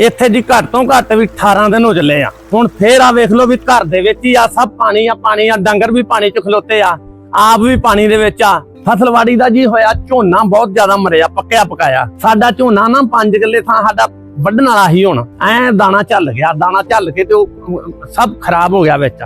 ਇੱਥੇ ਜੀ ਘੱਟ ਤੋਂ ਘੱਟ ਵੀ 18 ਦਿਨ ਹੋ ਚੱਲੇ ਆ। ਹੁਣ ਫੇਰ ਆ ਵੇਖ ਲਓ ਵੀ ਘਰ ਦੇ ਵਿੱਚ ਹੀ ਆ, ਸਭ ਪਾਣੀ ਆ ਪਾਣੀ ਆ, ਡੰਗਰ ਵੀ ਪਾਣੀ 'ਚ ਖਲੋਤੇ ਆ, ਆਪ ਵੀ ਪਾਣੀ ਦੇ ਵਿੱਚ ਆ। ਫਸਲਵਾੜੀ ਦਾ ਜੀ ਹੋਇਆ ਝੋਨਾ ਬਹੁਤ ਜ਼ਿਆਦਾ ਮਰਿਆ, ਪੱਕਿਆ ਪਕਾਇਆ। ਸਾਡਾ ਝੋਨਾ ਨਾ 5 ਕਿੱਲੇ ਥਾਂ ਸਾਡਾ ਵੱਢਣ ਵਾਲਾ ਹੀ ਹੁਣ। ਐ ਦਾਣਾ ਝੱਲ ਗਿਆ, ਦਾਣਾ ਝੱਲ ਕੇ ਤੇ ਉਹ ਸਭ ਖਰਾਬ ਹੋ ਗਿਆ ਵਿੱਚ।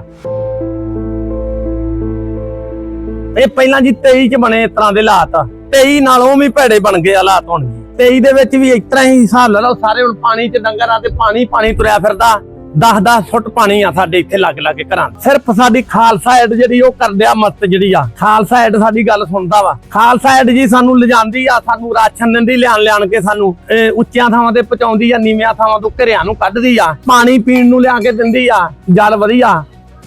ਇਹ ਪਹਿਲਾਂ ਜੀ 23 ਚ ਬਣੇ ਇਸ ਤਰ੍ਹਾਂ ਦੇ ਹਾਲਾਤ। 23 ਨਾਲੋਂ ਵੀ ਭੈੜੇ ਬਣ ਗਏ ਹਾਲਾਤ ਹੁਣ ਜੀ। 23 ਦੇ ਵਿੱਚ ਵੀ ਇਸ ਤਰ੍ਹਾਂ ਹੀ ਹਿਸਾਬ ਲਾ ਲਓ, ਸਾਰੇ ਹੁਣ ਪਾਣੀ ਚ ਡੰਗਰ ਆ ਤੇ ਪਾਣੀ ਪਾਣੀ ਤੁਰਿਆ ਫਿਰਦਾ 10-10 ਫੁੱਟ ਪਾਣੀ ਆ ਸਾਡੇ ਇੱਥੇ ਲੱਗ ਲੱਗ ਕੇ ਘਰਾਂ ਸਿਰਫ ਸਾਡੀ ਖਾਲਸਾ ਐਡ ਜਿਹੜੀ ਉਹ ਕਰਦਿਆ ਮਦਦ ਜਿਹੜੀ ਆ। ਖਾਲਸਾ ਐਡ ਸਾਡੀ ਗੱਲ ਸੁਣਦਾ ਵਾ। ਖਾਲਸਾ ਐਡ ਜੀ ਸਾਨੂੰ ਲਿਜਾਂਦੀ ਆ, ਸਾਨੂੰ ਰਾਸ਼ਨ ਦਿੰਦੀ, ਲਿਆਣ ਲਿਆਣ ਕੇ ਸਾਨੂੰ ਇਹ ਉੱਚੀਆਂ ਥਾਵਾਂ ਤੇ ਪਹੁੰਚਾਉਂਦੀ ਆ, ਨੀਵੀਆਂ ਥਾਵਾਂ ਤੋਂ ਘਰਿਆਂ ਨੂੰ ਕੱਢਦੀ ਆ। ਪਾਣੀ ਪੀਣ ਨੂੰ ਲਿਆ ਕੇ ਦਿੰਦੀ ਆ, ਜਲ ਵਧੀਆ।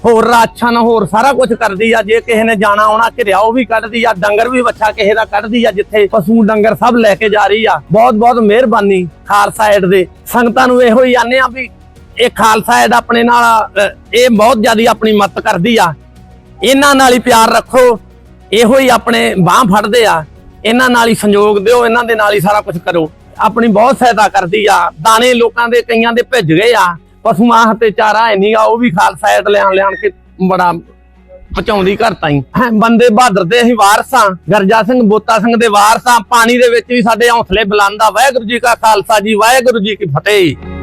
ਹੋਰ ਰਾਸ਼ਨ ਹੋਰ ਸਾਰਾ ਕੁਝ ਕਰਦੀ ਆ, ਜੇ ਕਿਸੇ ਨੇ ਜਾਣਾ ਆਉਣਾ ਘਿਰਿਆ ਉਹ ਵੀ ਕੱਢਦੀ ਆ, ਡੰਗਰ ਵੀ ਬੱਚਾ ਕਿਸੇ ਦਾ ਕੱਢਦੀ ਆ, ਜਿੱਥੇ ਪਸ਼ੂ ਡੰਗਰ ਸਭ ਲੈ ਕੇ ਜਾ ਰਹੀ ਆ। ਬਹੁਤ ਬਹੁਤ ਮਿਹਰਬਾਨੀ ਖਾਲਸਾ ਐਡ ਦੇ। ਸੰਗਤਾਂ ਨੂੰ ਇਹੋ ਹੀ ਆਨੇ ਆ ਵੀ ਇਹ ਖਾਲਸਾ ਐਡ ਆਪਣੇ ਨਾਲ ਇਹ ਬਹੁਤ ਜ਼ਿਆਦਾ ਆਪਣੀ ਮਦਦ ਕਰਦੀ ਆ। ਇਹਨਾਂ ਨਾਲ ਹੀ ਪਿਆਰ ਰੱਖੋ। ਇਹੋ ਹੀ ਆਪਣੇ ਬਾਹ ਫੜਦੇ ਆ। ਇਹਨਾਂ ਨਾਲ ਹੀ ਸੰਯੋਗ ਦਿਓ, ਇਹਨਾਂ ਦੇ ਨਾਲ ਹੀ ਸਾਰਾ ਕੁਝ ਕਰੋ। ਆਪਣੀ ਬਹੁਤ ਸਹਾਇਤਾ ਕਰਦੀ ਆ। ਦਾਣੇ ਲੋਕਾਂ ਦੇ ਕਈਆਂ ਦੇ ਭਿੱਜ ਗਏ ਆ। ਪਸ਼ੂਆਂ ਹੱਤੇ ਚਾਰਾ ਹੈ ਉਹ ਵੀ ਖਾਲਸਾ ਐਡ ਲਿਆਣ ਲਿਆਣ ਕੇ ਬੜਾ ਪਹੁੰਚਾਉਂਦੀ ਘਰ ਤਾਈ। ਹੈਂ, ਬੰਦੇ ਬਹਾਦਰ ਦੇ ਅਸੀਂ ਵਾਰਸਾਂ ਗਰਜਾ ਸਿੰਘ ਬੋਤਾ ਸਿੰਘ ਦੇ ਵਾਰਸਾਂ ਪਾਣੀ ਦੇ ਵਿੱਚ ਵੀ ਸਾਡੇ ਹੌਸਲੇ ਬੁਲੰਦ ਆ। ਵਾਹਿਗੁਰੂ ਜੀ ਕਾ ਖਾਲਸਾ ਜੀ ਵਾਹਿਗੁਰੂ ਜੀ ਕੀ ਫਤਿਹ।